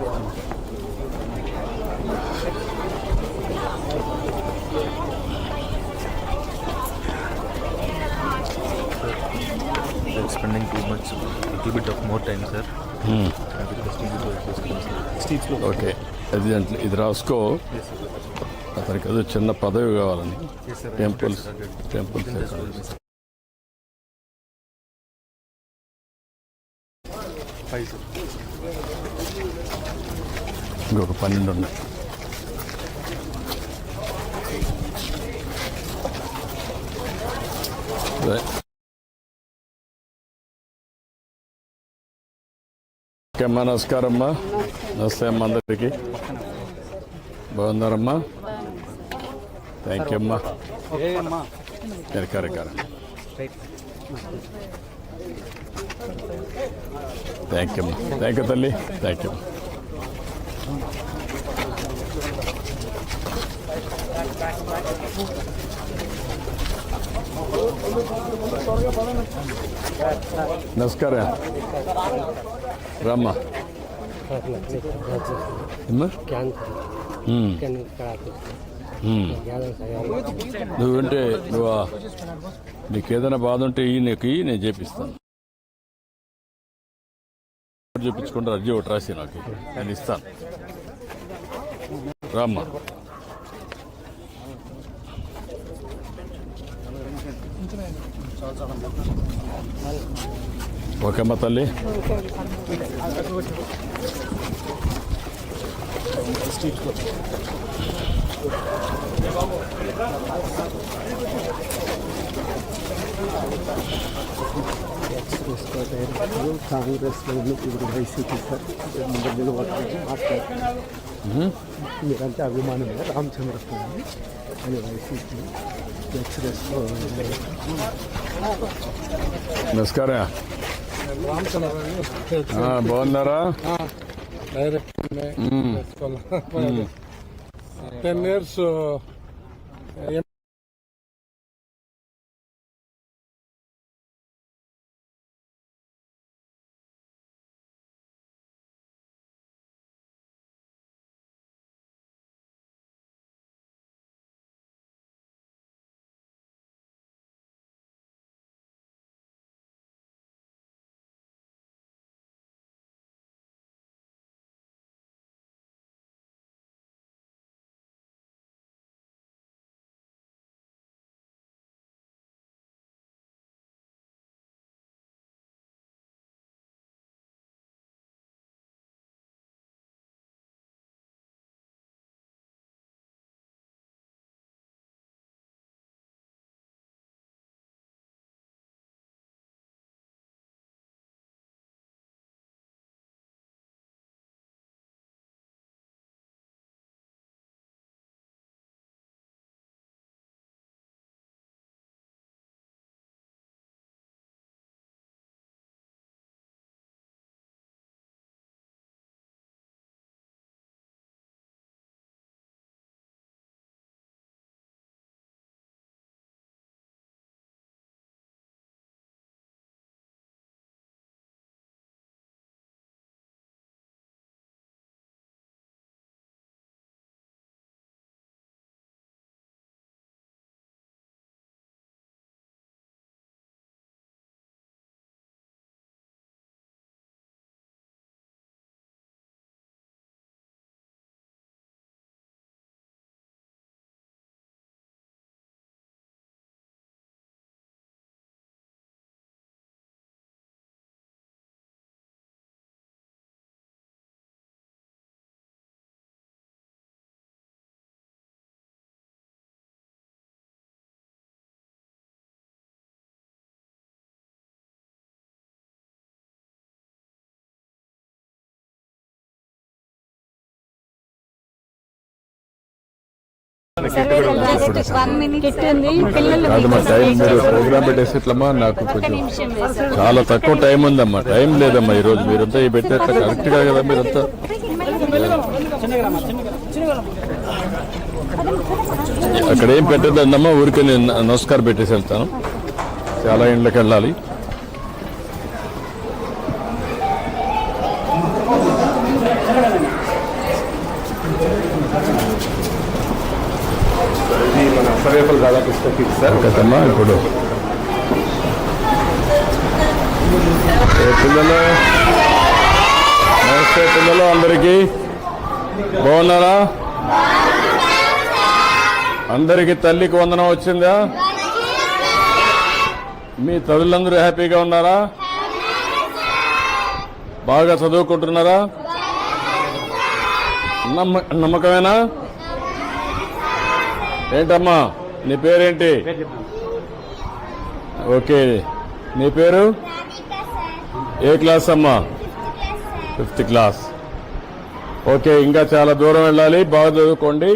They're spending too much, little bit of more time, sir. I'm requesting you to adjust, sir. Street flow. Okay అది అంటే ఇది రాసుకో. అతనికి ఏదో చిన్న పదవి కావాలని sir. Temples. Temples Within the school, sir. Five, sir. ఇంకొక పన్నెండు ఉన్నాయి అదే. ఓకే అమ్మా నమస్కారం అమ్మా నమస్తే అమ్మా అందరికి బాగున్నారమ్మా థ్యాంక్ యూ అమ్మా కరెక్ట్ కరెక్ట్ థ్యాంక్ యూ అమ్మా థ్యాంక్ యూ తల్లి థ్యాంక్ యూ నమస్కారం రమ్మ నువ్వంటే నువ్వు నీకు ఏదైనా బాధ ఉంటే ఈ నీకు ఈ నేను చేపిస్తాను చూపించుకుంటే అర్జీ ఒకటి రాసి నాకు నేను ఇస్తాను రామ్మా ఓకే అమ్మ తల్లి కాంగ్రెస్ వాళ్ళు ఇప్పుడు వైసీపీ సార్ ముందు నిలబడుతుంది మాట్లాడుతున్నారు మీరంటే అభిమానం రామచంద్ర స్వామి అని వైసీపీ ఎక్స్ప్రెస్ నమస్కారం ఆ, బాగున్నారా డైరెక్ట్ టెన్ ఇయర్స్ ప్రోగ్రామ్ పెట్టేసి ఇట్లమ్మా నాకు కొంచెం చాలా తక్కువ టైం ఉందమ్మా. టైం లేదమ్మా ఈరోజు మీరంతా ఈ పెట్టే కరెక్ట్గా కదా మీరంతా? అక్కడ ఏం పెట్టద్దమ్మా ఊరికే నేను నమస్కారం పెట్టేసి వెళ్తాను. చాలా ఇండ్లకి వెళ్ళాలి. కదమ్మా ఇప్పుడు. పిల్లలు? నమస్తే పిల్లలు అందరికీ. బాగున్నారా? అందరికీ తల్లికి వందనం వచ్చిందా? మీ తల్లులందరూ హ్యాపీగా ఉన్నారా? బాగా చదువుకుంటున్నారా? నమ్మ నమ్మకమేనా? ఏంటమ్మా? నీ పేరేంటి? ఓకే. నీ పేరు? ఏ క్లాస్ అమ్మా? Fifth class. ఓకే ఇంకా చాలా దూరం వెళ్ళాలి. బాగా చదువుకోండి.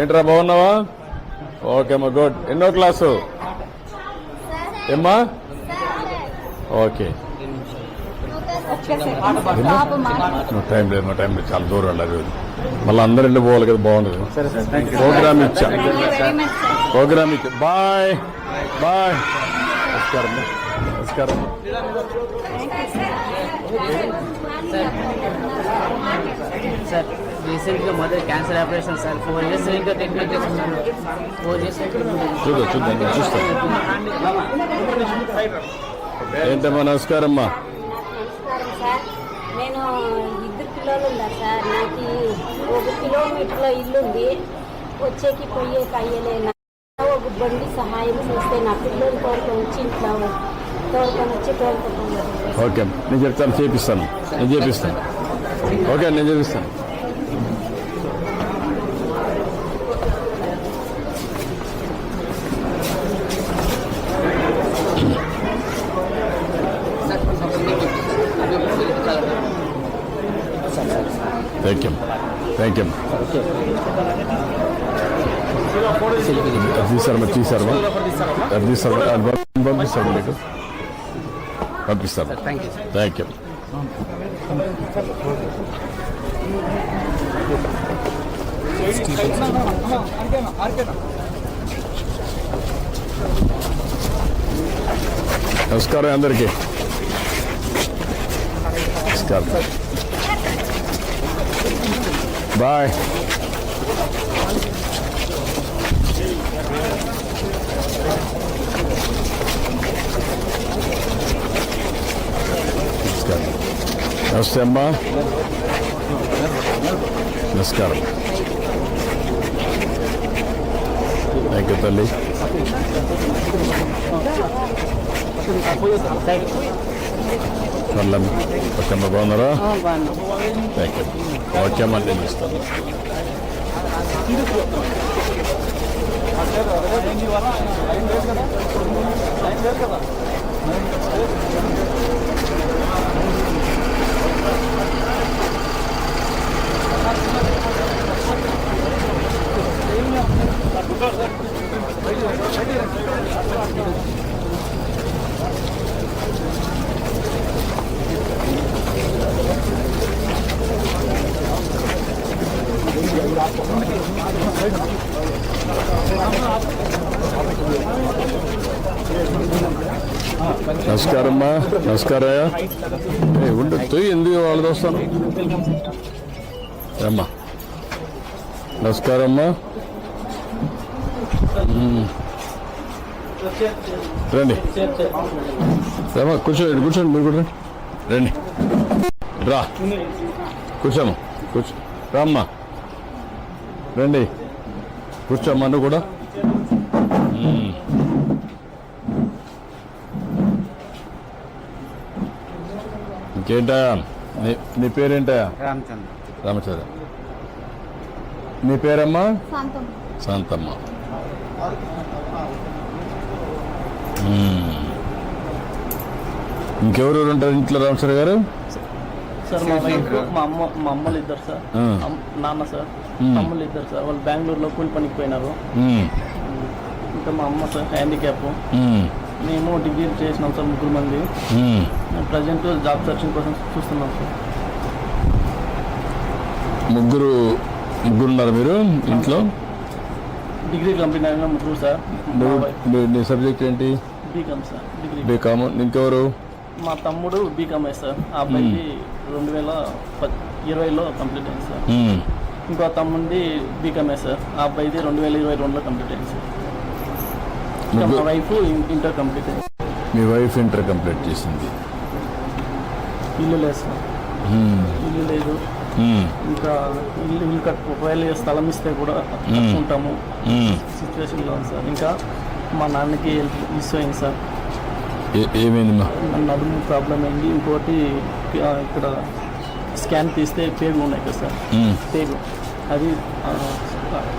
ఏంట్రా బాగున్నావా? ఓకే అమ్మా గుడ్. ఎన్నో క్లాసు? ఏమ్మా? ఓకే. టైం లేదు మా టైం లేదు. చాలా దూరం వెళ్ళాలి. మళ్ళీ అందరు వెళ్ళి పోవాలి కదా బాగుండదు. ప్రోగ్రామ్ ఇచ్చా. ప్రోగ్రామ్ ఇచ్చా. బాయ్. బాయ్. నమస్కారం. నమస్కారం. సార్ రీసెంట్గా మొదటి cancer operation sir four years ఇంకా ట్రీట్మెంట్ చేస్తున్నాను. ఫోర్ ఇయర్స్ చూద్దాం చూద్దాం చూస్తాను ఏంటమ్మా నమస్కారం అమ్మా నేను ఇద్దరు పిల్లలు ఉన్నారు సార్ నాకు ఒక కిలోమీటర్ల ఇల్లుంది. వచ్చేకి పోయేకి అయ్యలేనా? ఒక బండి సహాయం చేస్తే నా పిల్లలు తోడుకొని వచ్చి ఇంట్లో తోడుకొని వచ్చి తోడుకొని ఓకే నేను చెప్తాను చేపిస్తాను. నేను చేపిస్తాను. ఓకే నేను చేపిస్తాను థ్యాంక్ యూ థ్యాంక్ యూ అది తీసారమ్మా తీసారమ్మా అది తీసారమ్మా అది పంపి- పంపిస్తాను మీకు పంపిస్తాను థ్యాంక్ యూ థ్యాంక్ యూ నమస్కారం అందరికీ నమస్కారం బాయ్ నమస్కారం నమస్తే అమ్మా నమస్కారం థ్యాంక్ యూ తల్లి పర్లేమ్మ పక్కమ్మ బాగున్నారా? థ్యాంక్ యూ ఓకే అమ్మా నేను ఇస్తాను నమస్కారం నమస్కారమ్మా నమస్కారయ్యా. ఏ ఎందుకు వాళ్ళది వస్తాను? అమ్మా నమస్కారమ్మా. రండి. రమ్మా కూర్చోండి కూర్చోండి మీరు కూడా రండి. రా. కూర్చోమ్మా కూర్చో. రామ్మా. రండి. కూర్చోమ్మా నువ్వు కూడా. ఇంకేంటా నీ నీ పేరేంటా? రామచంద్ర. రామచంద్ర. నీ పేరమ్మా? శాంతం శాంతమ్మ. మ్మ్. ఇంకెవరెవరు ఉంటారు ఇంట్లో రామచంద్ర గారు? సార్ మా వైఫ్ మా అమ్మ మా అమ్మలు ఇద్దరు సార్. నాన్న సార్. మ్మ్. అమ్మలు ఇద్దరు సార్. వాళ్ళు బెంగళూరులో కూలి పనికి పోయినారు. ఇంకా మా అమ్మ సార్ హ్యాండిక్యాప్. మ్మ్. మేము డిగ్రీ చేసినాం సార్ ముగ్గురు మంది. ప్రజెంట్ జాబ్ సర్చింగ్ కోసం చూస్తున్నాం సార్. ముగ్గురు ముగ్గురు ఉన్నారు మీరు ఇంట్లో? డిగ్రీ కంప్లీట్ అయిన ముగ్గురు సార్. నువ్వు నీ- సబ్జెక్ట్ ఏంటి? BCom sir. డిగ్రీ. బీకామ్. ఇంకెవరు? మా తమ్ముడు బీకామ్ సార్. ఆ అబ్బాయికి రెండు వేల ఇరవైలో కంప్లీట్ అయింది సార్. ఇంకో తమ్ముడి బీకామ్ సార్. ఆ అబ్బాయిది రెండు వేల ఇరవై రెండులో కంప్లీట్ అయింది సార్. ఇంకా మా వైఫ్ ఇంటర్ కంప్లీట్ అయింది. మీ వైఫ్ ఇంటర్ కంప్లీట్ చేసింది. ఇల్లు లేదు సార్. ఇల్లు లేదు. ఇంకా ఇల్లు ఇల్లు కట్టు ఒకవేళ స్థలం ఇస్తే కూడా మ్మ్. సిచ్యువేషన్లో ఉంది సార్ ఇంకా మా నాన్నకి హెల్త్ మిస్ అయింది సార్ ఏమైందమ్మా నడుము ప్రాబ్లం అయింది ఇంకోటి ఇక్కడ స్కాన్ తీస్తే పేగు ఉన్నాయి కదా సార్. పేగు అది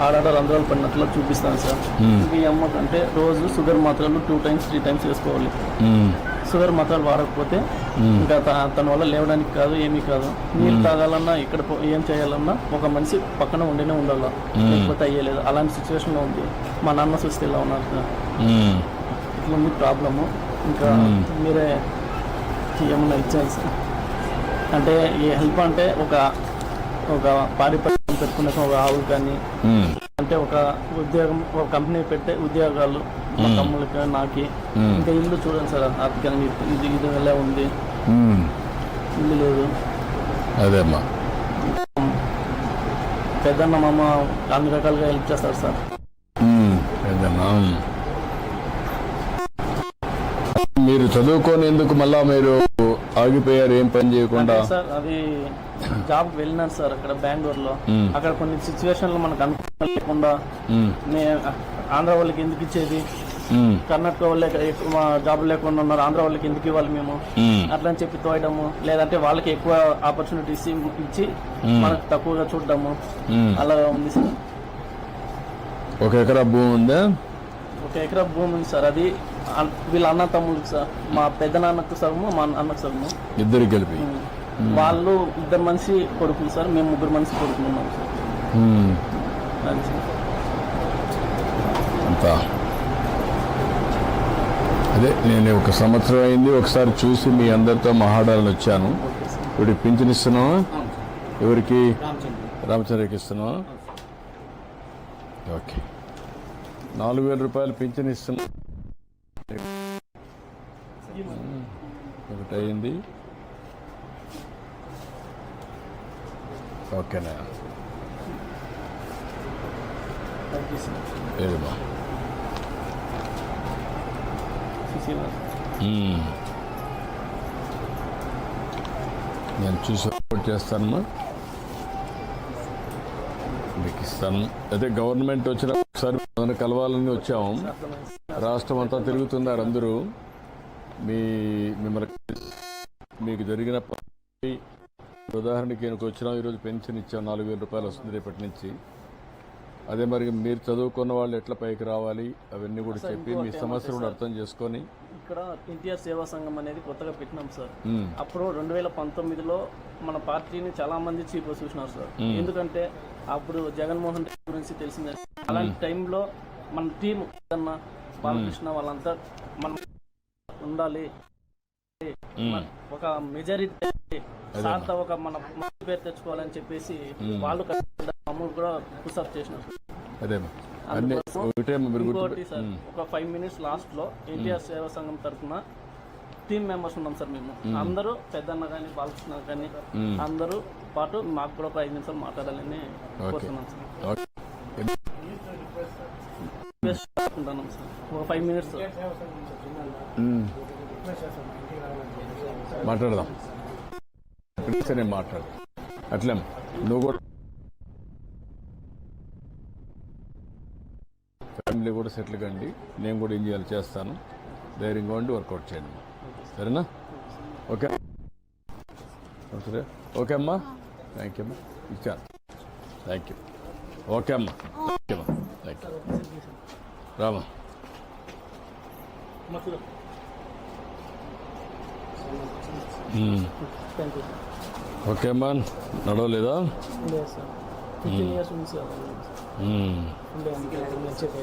ఆడాడ రంధ్రాలు పడినట్లు చూపిస్తాను సార్ మ్మ్. ఈ అమ్మ అంటే రోజు షుగర్ మాత్రలు టూ టైమ్స్ త్రీ టైమ్స్ వేసుకోవాలి. షుగర్ మాత్రలు వాడకపోతే. ఇంకా తన వల్ల లేవడానికి కాదు ఏమీ కాదు. నీళ్ళు తాగాలన్నా ఇక్కడ ఏం చేయాలన్నా ఒక మనిషి పక్కన ఉండినే ఉండాలి. లేకపోతే అయ్యలేదు. అలాంటి సిచ్యువేషన్లో ఉంది. మా నాన్న చూస్తే ఇలా ఉన్నారు. ఇట్లా ఉంది ప్రాబ్లము ఇంకా మీరే ఏమన్నా ఇచ్చారు సార్? అంటే ఈ హెల్ప్ అంటే ఒక ఒక పాడి పట్టణం పెట్టుకున్న ఒక ఆవులు కానీ. అంటే ఒక ఉద్యోగం ఒక కంపెనీ పెట్టే ఉద్యోగాలు మా తమ్ముళ్ళకి నాకి. ఇంకా ఇల్లు చూడండి సార్ ఆర్థికంగా ఇది ఇది ఎలా ఉంది. ఇల్లు లేదు అదే అమ్మా పెద్దన్న మామ అన్ని రకాలుగా హెల్ప్ చేస్తారు సార్. ఏదమ్మా మీరు చదువుకోనేందుకు మళ్ళా మీరు ఆగిపోయారు ఏం పని చేయకుండా సార్ అది జాబ్ వెళ్ళినాను సార్ అక్కడ బెంగళూరులో. అక్కడ కొన్ని సిచ్యువేషన్లు మనకు. నే ఆంధ్ర వాళ్ళకి ఎందుకు ఇచ్చేది. కర్ణాటక వాళ్ళకి ఎక్కువ జాబ్ లేకుండా ఉన్నారు ఆంధ్ర వాళ్ళకి ఎందుకు ఇవ్వాలి మేము. అట్లా అని చెప్పి తోయడము లేదంటే వాళ్ళకి ఎక్కువ ఆపర్చునిటీస్ ఇచ్చి మనకు తక్కువగా చూడడము. మ్మ్. అలా ఉంది సార్. ఒక ఎకరా భూమి ఉందా? ఒక ఎకరా భూమి ఉంది సార్. అది వీళ్ళ అన్న తమ్ముళ్ళకి సార్. మా పెద్ద నాన్నకు సగము మా అన్నకు సగము. ఇద్దరు కలిపి. వాళ్ళు ఇద్దరు మనిషి కొడుకులు సార్. మేము ముగ్గురు మనిషి కొడుకులు ఉన్నాం సార్. మ్మ్. అదే నేను ఒక సంవత్సరం అయింది ఒకసారి చూసి మీ అందరితో మహాడాలను వచ్చాను. ఇప్పుడు పింఛన్ ఇస్తున్నావా ఎవరికి? రామచంద్రకి ఇస్తున్నావా? ఓకే. నాలుగు వేల రూపాయలు పింఛన్ ఇస్తున్నా ఒకటి అయింది. ఓకేనా? ఏది యూ సార్ నేను చూసి రిపోర్ట్ చేస్తానమ్మా మీకు ఇస్తాను అదే గవర్నమెంట్ వచ్చిన ఒకసారి మనం కలవాలని వచ్చాము. రాష్ట్రం అంతా తిరుగుతున్నారు అందరూ. మీ మిమ్మల్ని మీకు జరిగిన ఉదాహరణకి నేను వచ్చినాం ఈరోజు పెన్షన్ ఇచ్చాం నాలుగు వేల రూపాయలు వస్తుంది రేపటి నుంచి. అదే మరి మీరు చదువుకున్న వాళ్ళు ఎట్లా పైకి రావాలి? అవన్నీ కూడా చెప్పి మీ కూడా అర్థం చేసుకొని ఇక్కడ ఎన్టీఆర్ సేవా సంఘం అనేది కొత్తగా పెట్టినాం సార్. అప్పుడు రెండు వేల పంతొమ్మిదిలో మన పార్టీని చాలా మంది చీఫ్ చూసినారు సార్. ఎందుకంటే అప్పుడు జగన్మోహన్ రెడ్డి గురించి తెలిసిందే అలాంటి టైంలో మన టీం అన్న బాలకృష్ణ వాళ్ళంతా మనం ఉండాలి. ఒక మెజారిటీ సార్తో ఒక మన మంచి పేరు తెచ్చుకోవాలని చెప్పేసి వాళ్ళు కూడా పుషప్ చేసినారు అదే అన్ని అందుకోసం ఒకటే మీరు గుర్తు ఇంకోటి సార్ ఒక ఫైవ్ మినిట్స్ లాస్ట్లో ఎన్టీఆర్ సేవా సంఘం తరఫున టీమ్ మెంబర్స్ ఉన్నాం సార్ మేము. అందరూ పెద్దన్న కానీ బాలకృష్ణ కానీ అందరూ పాటు మాకు కూడా ఒక ఐదు నిమిషాలు మాట్లాడాలని కోరుతున్నాం సార్. ఓకే. రిక్వెస్ట్ చేసుకుంటున్నాం సార్. ఒక ఫైవ్ మినిట్స్. మాట్లాడదాం. ఇప్పుడే నేను మాట్లాడు. అట్లే నువ్వు కూడా ఫ్యామిలీ కూడా సెటిల్ కండి. నేను కూడా ఏం చేయాలి చేస్తాను. ధైర్యంగా ఉండి వర్కౌట్ చేయండి. సరేనా? ఓకే. సరే ఓకే అమ్మా. థ్యాంక్ యూ అమ్మా. ఇచ్చాను. థ్యాంక్ యూ ఓకే అమ్మా. ఓకే అమ్మా. Thank you Rama. You okay అమ్మా. నడవలేదా? లేదు సార్